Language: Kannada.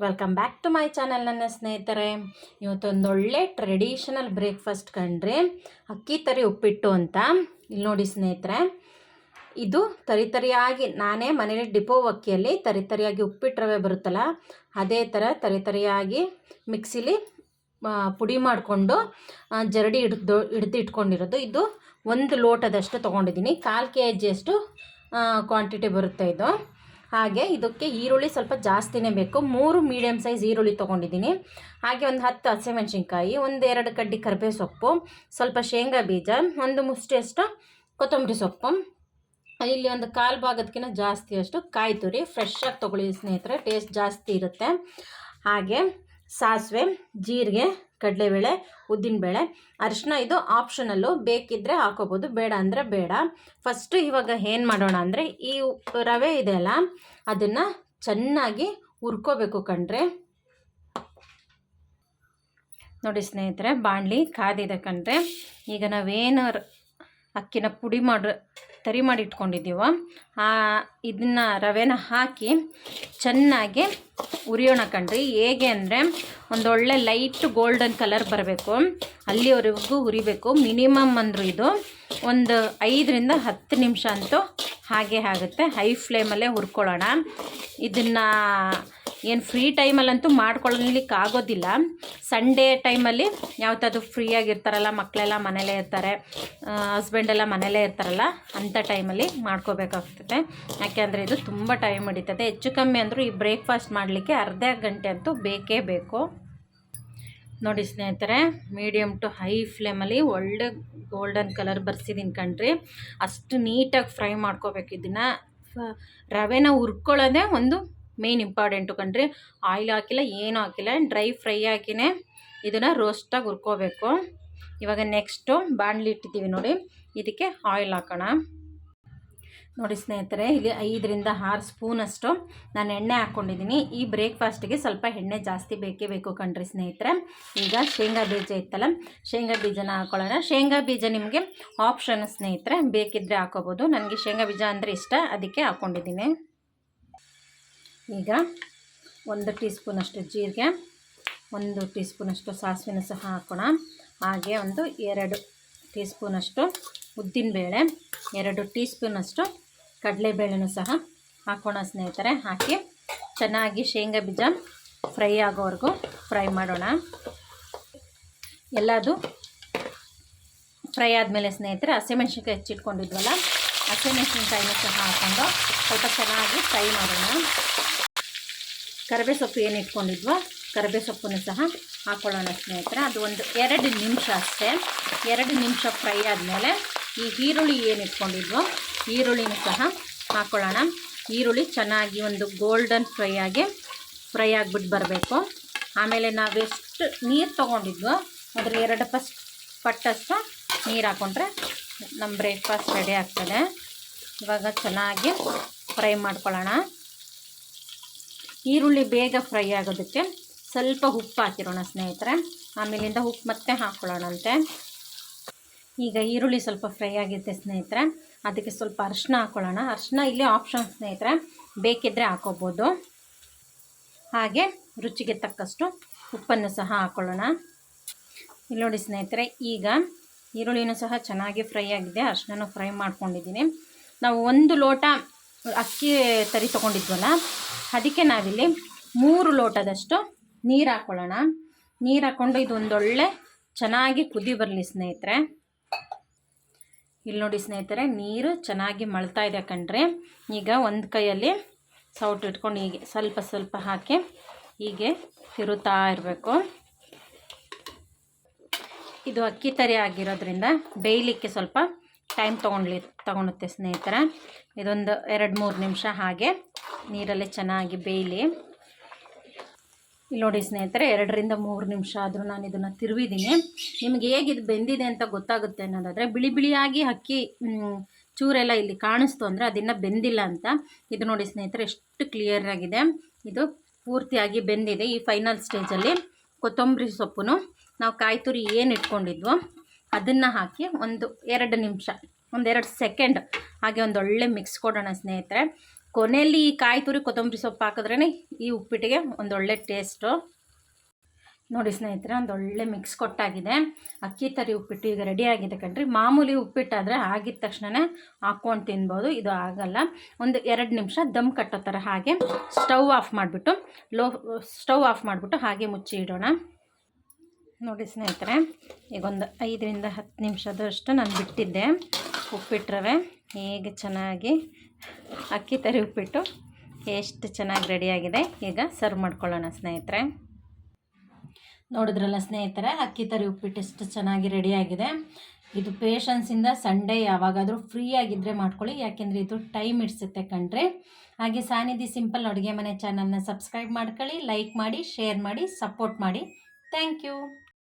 Welcome back to my channel ನನ್ನ ಸ್ನೇಹಿತರೆ. ಇವತ್ತೊಂದು ಒಳ್ಳೆ ಟ್ರೆಡಿಷನಲ್ ಬ್ರೇಕ್ಫಾಸ್ಟ್ ಕಂಡ್ರೆ ಅಕ್ಕಿ ತರಿ ಉಪ್ಪಿಟ್ಟು ಅಂತ. ಇಲ್ಲಿ ನೋಡಿ ಸ್ನೇಹಿತರೆ, ಇದು ತರಿ ತರಿಯಾಗಿ, ನಾನೇ ಮನೇಲಿ ಡಿಪೋ ಅಕ್ಕಿಯಲ್ಲಿ ತರಿ ತರಿಯಾಗಿ ಉಪ್ಪಿಟ್ಟು ರವೆ ಬರುತ್ತಲ್ಲ, ಅದೇ ಥರ ತರಿ ತರಿಯಾಗಿ ಮಿಕ್ಸಿಲಿ ಪುಡಿ ಮಾಡಿಕೊಂಡು ಜರಡಿ ಹಿಡ್ದು ಹಿಡ್ದು ಇಟ್ಕೊಂಡಿರೋದು. ಇದು ಒಂದು ಲೋಟದಷ್ಟು ತೊಗೊಂಡಿದ್ದೀನಿ. ಕಾಲು ಕೆ ಜಿಯಷ್ಟು ಕ್ವಾಂಟಿಟಿ ಬರುತ್ತೆ ಇದು. ಹಾಗೆ ಇದಕ್ಕೆ ಈರುಳ್ಳಿ ಸ್ವಲ್ಪ ಜಾಸ್ತಿನೇ ಬೇಕು. ಮೂರು ಮೀಡಿಯಮ್ ಸೈಜ್ ಈರುಳ್ಳಿ ತೊಗೊಂಡಿದ್ದೀನಿ. ಹಾಗೆ ಒಂದು ಹತ್ತು ಹಸಿಮೆಣ್ಸಿನ್ಕಾಯಿ, ಒಂದು ಎರಡು ಕಡ್ಡಿ ಕರಿಬೇವು ಸೊಪ್ಪು ಸ್ವಲ್ಪ ಶೇಂಗಾ ಬೀಜ, ಒಂದು ಮುಷ್ಟಿಯಷ್ಟು ಕೊತ್ತಂಬರಿ ಸೊಪ್ಪು. ಇಲ್ಲಿ ಒಂದು ಕಾಲು ಭಾಗದಕ್ಕಿಂತ ಜಾಸ್ತಿಯಷ್ಟು ಕಾಯಿ ತುರಿ. ಫ್ರೆಶ್ಶಾಗಿ ತೊಗೊಳ್ಳಿ ಸ್ನೇಹಿತರೆ ಟೇಸ್ಟ್ ಜಾಸ್ತಿ ಇರುತ್ತೆ. ಹಾಗೆ ಸಾಸಿವೆ, ಜೀರಿಗೆ ಕಡಲೆಬೇಳೆ, ಉದ್ದಿನಬೇಳೆ ಅರಿಶಿನ ಇದು ಆಪ್ಷನಲ್ಲು ಬೇಕಿದ್ದರೆ ಹಾಕೋಬೋದು. ಬೇಡ ಅಂದರೆ ಬೇಡ. ಫಸ್ಟು ಇವಾಗ ಏನು ಮಾಡೋಣ ಅಂದರೆ ಈ ರವೆ ರವೆ ಇದೆಯಲ್ಲ ಅದನ್ನು ಚೆನ್ನಾಗಿ ಹುರ್ಕೋಬೇಕು ಕಣ್ರೆ. ನೋಡಿ ಸ್ನೇಹಿತರೆ, ಬಾಣಲಿ ಕಾದಿದೆ ಕಣ್ರೆ. ಈಗ ನಾವೇನು ಅಕ್ಕಿನ ಪುಡಿ ಮಾಡಿ ತರಿ ಮಾಡಿ ಇಟ್ಕೊಂಡಿದ್ದೀವೋ. ಆ, ಇದನ್ನ ರವೆನ ಹಾಕಿ ಚೆನ್ನಾಗಿ ಉರಿಯೋಣ ಕಣ್ರಿ. ಹೇಗೆ ಅಂದರೆ ಒಂದೊಳ್ಳೆ ಲೈಟ್ ಗೋಲ್ಡನ್ ಕಲರ್ ಬರಬೇಕು. ಅಲ್ಲಿವರೆಗೂ ಉರಿಬೇಕು. ಮಿನಿಮಮ್ ಅಂದರೂ ಇದು ಒಂದು ಐದರಿಂದ ಹತ್ತು ನಿಮಿಷ ಅಂತೂ ಹಾಗೆ ಆಗುತ್ತೆ. ಹೈ ಫ್ಲೇಮಲ್ಲೇ ಹುರ್ಕೊಳ್ಳೋಣ. ಇದನ್ನು ಏನು ಫ್ರೀ ಟೈಮಲ್ಲಂತೂ ಮಾಡ್ಕೊಳ್ಳಲಿಕ್ಕೆ ಆಗೋದಿಲ್ಲ. ಸಂಡೇ ಟೈಮಲ್ಲಿ ಯಾವತ್ತಾದ್ರು ಫ್ರೀ ಆಗಿರ್ತಾರಲ್ಲ ಮಕ್ಕಳೆಲ್ಲ ಮನೇಲೇ ಇರ್ತಾರೆ ಹಸ್ಬೆಂಡೆಲ್ಲ ಮನೇಲೇ ಇರ್ತಾರಲ್ಲ ಅಂಥ ಟೈಮಲ್ಲಿ ಮಾಡ್ಕೋಬೇಕಾಗ್ತದೆ. ಯಾಕೆಂದರೆ ಇದು ತುಂಬ ಟೈಮ್ ಹಿಡಿತದೆ. ಹೆಚ್ಚು ಕಮ್ಮಿ ಅಂದರೂ ಈ ಬ್ರೇಕ್ಫಾಸ್ಟ್ ಮಾಡಲಿಕ್ಕೆ ಅರ್ಧ ಗಂಟೆ ಅಂತೂ ಬೇಕೇ ಬೇಕು. ನೋಡಿ ಸ್ನೇಹಿತರೆ ಮೀಡಿಯಮ್ ಟು ಹೈ ಫ್ಲೇಮಲ್ಲಿ ಒಳ್ಳೆ ಗೋಲ್ಡನ್ ಕಲರ್ ಬರ್ಸಿದ್ದೀನಿ ಕಣ್ರಿ. ಅಷ್ಟು ನೀಟಾಗಿ ಫ್ರೈ ಮಾಡ್ಕೋಬೇಕು ಇದನ್ನು. ರವೆನ ಹುರ್ಕೊಳ್ಳೋದೇ ಒಂದು ಮೇನ್ ಇಂಪಾರ್ಟೆಂಟು ಕಣ್ರಿ ಆಯಿಲ್ ಹಾಕಿಲ್ಲ, ಏನೂ ಹಾಕಿಲ್ಲ ಡ್ರೈ ಫ್ರೈ ಹಾಕಿನೇ ಇದನ್ನು ರೋಸ್ಟಾಗಿ ಹುರ್ಕೋಬೇಕು. ಇವಾಗ ನೆಕ್ಸ್ಟು ಬಾಣಲಿ ಇಟ್ಟಿದ್ದೀವಿ ನೋಡಿ, ಇದಕ್ಕೆ ಆಯಿಲ್ ಹಾಕೋಣ. ನೋಡಿ ಸ್ನೇಹಿತರೆ, ಇಲ್ಲಿ ಐದರಿಂದ ಆರು ಸ್ಪೂನಷ್ಟು ನಾನು ಎಣ್ಣೆ ಹಾಕ್ಕೊಂಡಿದ್ದೀನಿ. ಈ ಬ್ರೇಕ್ಫಾಸ್ಟಿಗೆ ಸ್ವಲ್ಪ ಎಣ್ಣೆ ಜಾಸ್ತಿ ಬೇಕೇ ಬೇಕು ಕಣ್ರಿ ಸ್ನೇಹಿತರೆ. ಈಗ ಶೇಂಗಾ ಬೀಜ ಇತ್ತಲ್ಲ, ಶೇಂಗಾ ಬೀಜನ ಹಾಕೊಳ್ಳೋಣ. ಶೇಂಗಾ ಬೀಜ ನಿಮಗೆ ಆಪ್ಷನ್ ಸ್ನೇಹಿತರೆ ಬೇಕಿದ್ದರೆ ಹಾಕೋಬೋದು. ನನಗೆ ಶೇಂಗಾ ಬೀಜ ಅಂದರೆ ಇಷ್ಟ, ಅದಕ್ಕೆ ಹಾಕ್ಕೊಂಡಿದ್ದೀನಿ ಈಗ ಒಂದು ಟೀ ಸ್ಪೂನಷ್ಟು ಜೀರಿಗೆ, ಒಂದು ಟೀ ಸ್ಪೂನಷ್ಟು ಸಾಸಿವೆನ ಸಹ ಹಾಕೋಣ. ಹಾಗೆ ಒಂದು ಎರಡು ಟೀ ಸ್ಪೂನಷ್ಟು ಉದ್ದಿನಬೇಳೆ, ಎರಡು ಟೀ ಸ್ಪೂನಷ್ಟು ಕಡಲೆಬೇಳೆನೂ ಸಹ ಹಾಕೋಣ ಸ್ನೇಹಿತರೆ. ಹಾಕಿ ಚೆನ್ನಾಗಿ ಶೇಂಗಾ ಬೀಜ ಫ್ರೈ ಆಗೋವರೆಗೂ ಫ್ರೈ ಮಾಡೋಣ. ಎಲ್ಲದು ಫ್ರೈ ಆದಮೇಲೆ ಸ್ನೇಹಿತರೆ ಹಸಿಮೆಣ್ಸಿನ್ಕಾಯಿ ಹೆಚ್ಚಿಟ್ಕೊಂಡಿದ್ವಲ್ಲ ಹಸಿಮೆಣ್ಸಿನ್ಕಾಯಿನೂ ಸಹ ಹಾಕ್ಕೊಂಡು ಸ್ವಲ್ಪ ಚೆನ್ನಾಗಿ ಫ್ರೈ ಮಾಡೋಣ. ಕರಿಬೇ ಸೊಪ್ಪು ಏನು ಇಟ್ಕೊಂಡಿದ್ವೋ ಕರಿಬೇ ಸೊಪ್ಪನ್ನು ಸಹ ಹಾಕ್ಕೊಳ್ಳೋಣ ಸ್ನೇಹಿತರೆ. ಅದು ಒಂದು ಎರಡು ನಿಮಿಷ ಅಷ್ಟೇ. ಎರಡು ನಿಮಿಷ ಫ್ರೈ ಆದಮೇಲೆ ಈ ಈರುಳ್ಳಿ ಏನು ಇಟ್ಕೊಂಡಿದ್ವೋ ಈರುಳ್ಳಿನೂ ಸಹ ಹಾಕ್ಕೊಳ್ಳೋಣ ಈರುಳ್ಳಿ ಚೆನ್ನಾಗಿ ಒಂದು ಗೋಲ್ಡನ್ ಫ್ರೈ ಆಗಿ ಫ್ರೈ ಆಗಿಬಿಟ್ಟು ಬರಬೇಕು. ಆಮೇಲೆ ನಾವೆಷ್ಟು ನೀರು ತೊಗೊಂಡಿದ್ವೋ ಅದರ ಎರಡು ಫಸ್ಟ್ ಪಟ್ಟಷ್ಟು ನೀರು ಹಾಕ್ಕೊಂಡ್ರೆ ನಮ್ಮ ಬ್ರೇಕ್ಫಾಸ್ಟ್ ರೆಡಿ ಆಗ್ತದೆ. ಇವಾಗ ಚೆನ್ನಾಗಿ ಫ್ರೈ ಮಾಡ್ಕೊಳ್ಳೋಣ. ಈರುಳ್ಳಿ ಬೇಗ ಫ್ರೈ ಆಗೋದಕ್ಕೆ ಸ್ವಲ್ಪ ಉಪ್ಪು ಹಾಕಿರೋಣ ಸ್ನೇಹಿತರೆ. ಆಮೇಲಿಂದ ಉಪ್ಪು ಮತ್ತೆ ಹಾಕ್ಕೊಳ್ಳೋಣಂತೆ ಈಗ ಈರುಳ್ಳಿ ಸ್ವಲ್ಪ ಫ್ರೈ ಆಗಿದೆ ಸ್ನೇಹಿತರೆ. ಅದಕ್ಕೆ ಸ್ವಲ್ಪ ಅರ್ಶಿನ ಹಾಕ್ಕೊಳ್ಳೋಣ ಅರ್ಶಿನ ಇಲ್ಲಿ ಆಪ್ಷನ್ ಸ್ನೇಹಿತರೆ. ಬೇಕಿದ್ದರೆ ಹಾಕೋಬೋದು. ಹಾಗೆ ರುಚಿಗೆ ತಕ್ಕಷ್ಟು ಉಪ್ಪನ್ನು ಸಹ ಹಾಕ್ಕೊಳ್ಳೋಣ ಇಲ್ಲಿ ನೋಡಿ ಸ್ನೇಹಿತರೆ, ಈಗ ಈರುಳ್ಳಿನೂ ಸಹ ಚೆನ್ನಾಗಿ ಫ್ರೈ ಆಗಿದೆ. ಅರ್ಶಿನ ಫ್ರೈ ಮಾಡ್ಕೊಂಡಿದ್ದೀನಿ. ನಾವು ಒಂದು ಲೋಟ ಅಕ್ಕಿ ತರಿ ತೊಗೊಂಡಿದ್ವಲ್ಲ, ಅದಕ್ಕೆ ನಾವಿಲ್ಲಿ ಮೂರು ಲೋಟದಷ್ಟು ನೀರು ಹಾಕ್ಕೊಳ್ಳೋಣ ನೀರು ಹಾಕ್ಕೊಂಡು ಇದೊಂದೊಳ್ಳೆ ಚೆನ್ನಾಗಿ ಕುದಿ ಬರಲಿ ಸ್ನೇಹಿತರೆ. ಇಲ್ಲಿ ನೋಡಿ ಸ್ನೇಹಿತರೆ, ನೀರು ಚೆನ್ನಾಗಿ ಮಳ್ತಾ ಇದೆ ಕಣ್ರಿ. ಈಗ ಒಂದು ಕೈಯಲ್ಲಿ ಸೌಟು ಇಟ್ಕೊಂಡು ಹೀಗೆ ಸ್ವಲ್ಪ ಸ್ವಲ್ಪ ಹಾಕಿ ಹೀಗೆ ತಿರುತ್ತಾ ಇರಬೇಕು. ಇದು ಅಕ್ಕಿ ತರಿ ಆಗಿರೋದ್ರಿಂದ ಬೇಯಲಿಕ್ಕೆ ಸ್ವಲ್ಪ ಟೈಮ್ ತೊಗೊಂಡ್ಲಿ, ತೊಗೊಳುತ್ತೆ ಸ್ನೇಹಿತರ. ಇದೊಂದು ಎರಡು ಮೂರು ನಿಮಿಷ ಹಾಗೆ ನೀರಲ್ಲೇ ಚೆನ್ನಾಗಿ ಬೇಯಲಿ. ಇಲ್ಲಿ ನೋಡಿ ಸ್ನೇಹಿತರೆ, ಎರಡರಿಂದ ಮೂರು ನಿಮಿಷ ಆದರೂ ನಾನು ಇದನ್ನು ತಿರುವಿದ್ದೀನಿ. ನಿಮಗೆ ಹೇಗಿದು ಬೆಂದಿದೆ ಅಂತ ಗೊತ್ತಾಗುತ್ತೆ ಅನ್ನೋದಾದರೆ, ಬಿಳಿ ಬಿಳಿಯಾಗಿ ಅಕ್ಕಿ ಚೂರೆಲ್ಲ ಇಲ್ಲಿ ಕಾಣಿಸ್ತು ಅಂದರೆ ಅದನ್ನು ಬೆಂದಿಲ್ಲ ಅಂತ. ಇದು ನೋಡಿ ಸ್ನೇಹಿತರೆ, ಎಷ್ಟು ಕ್ಲಿಯರ್ ಆಗಿದೆ. ಇದು ಪೂರ್ತಿಯಾಗಿ ಬೆಂದಿದೆ ಈ ಫೈನಲ್ ಸ್ಟೇಜಲ್ಲಿ ಕೊತ್ತಂಬರಿ ಸೊಪ್ಪು ನಾವು ಕಾಯಿ ತುರಿ ಏನು ಇಟ್ಕೊಂಡಿದ್ವೋ ಅದನ್ನು ಹಾಕಿ ಒಂದು ಎರಡು ನಿಮಿಷ ಒಂದೆರಡು ಸೆಕೆಂಡ್ ಹಾಗೆ ಒಂದು ಒಳ್ಳೆ ಮಿಕ್ಸ್ ಕೊಡೋಣ ಸ್ನೇಹಿತರೆ. ಕೊನೆಯಲ್ಲಿ ಈ ಕಾಯಿ ತುರಿ ಕೊತ್ತಂಬರಿ ಸೊಪ್ಪು ಹಾಕಿದ್ರೇ ಈ ಉಪ್ಪಿಟ್ಟಿಗೆ ಒಂದೊಳ್ಳೆ ಟೇಸ್ಟು ನೋಡಿ ಸ್ನೇಹಿತರೆ ಒಂದೊಳ್ಳೆ ಮಿಕ್ಸ್ ಕೊಟ್ಟಾಗಿದೆ. ಅಕ್ಕಿ ತರಿ ಉಪ್ಪಿಟ್ಟು ಈಗ ರೆಡಿ ಆಗಿದೆ ಕಣ್ರಿ. ಮಾಮೂಲಿ ಉಪ್ಪಿಟ್ಟಾದರೆ ಆಗಿದ ತಕ್ಷಣವೇ ಹಾಕ್ಕೊಂಡು ತಿನ್ಬೋದು, ಇದು ಆಗಲ್ಲ. ಒಂದು ಎರಡು ನಿಮಿಷ ದಮ್ ಕಟ್ಟೋ ಥರ ಹಾಗೆ ಸ್ಟವ್ ಆಫ್ ಮಾಡಿಬಿಟ್ಟು, ಲೋ ಸ್ಟವ್ ಆಫ್ ಮಾಡಿಬಿಟ್ಟು ಹಾಗೆ ಮುಚ್ಚಿ ಇಡೋಣ. ನೋಡಿ ಸ್ನೇಹಿತರೆ, ಈಗ ಒಂದು ಐದರಿಂದ ಹತ್ತು ನಿಮಿಷದಷ್ಟು ನಾನು ಬಿಟ್ಟಿದ್ದೆ ಉಪ್ಪಿಟ್ಟು ರವೆ ಹೇಗೆ ಚೆನ್ನಾಗಿ ಅಕ್ಕಿ ತರಿ ಉಪ್ಪಿಟ್ಟು ಎಷ್ಟು ಚೆನ್ನಾಗಿ ರೆಡಿಯಾಗಿದೆ, ಈಗ ಸರ್ವ್ ಮಾಡ್ಕೊಳ್ಳೋಣ ಸ್ನೇಹಿತರೆ. ನೋಡಿದ್ರಲ್ಲ ಸ್ನೇಹಿತರೆ, ಅಕ್ಕಿ ತರಿ ಉಪ್ಪಿಟ್ಟು ಎಷ್ಟು ಚೆನ್ನಾಗಿ ರೆಡಿಯಾಗಿದೆ. ಇದು ಪೇಷನ್ಸಿಂದ ಸಂಡೇ ಯಾವಾಗಾದರೂ ಫ್ರೀ ಆಗಿದ್ದರೆ ಮಾಡ್ಕೊಳ್ಳಿ, ಯಾಕೆಂದರೆ ಇದು ಟೈಮ್ ಇಡ್ಸುತ್ತೆ ಕಣ್ರಿ. ಹಾಗೆ ಸಾನಿಧಿ ಸಿಂಪಲ್ ಅಡುಗೆ ಮನೆ ಚಾನಲ್ನ ಸಬ್ಸ್ಕ್ರೈಬ್ ಮಾಡ್ಕೊಳ್ಳಿ ಲೈಕ್ ಮಾಡಿ ಶೇರ್ ಮಾಡಿ ಸಪೋರ್ಟ್ ಮಾಡಿ. Thank you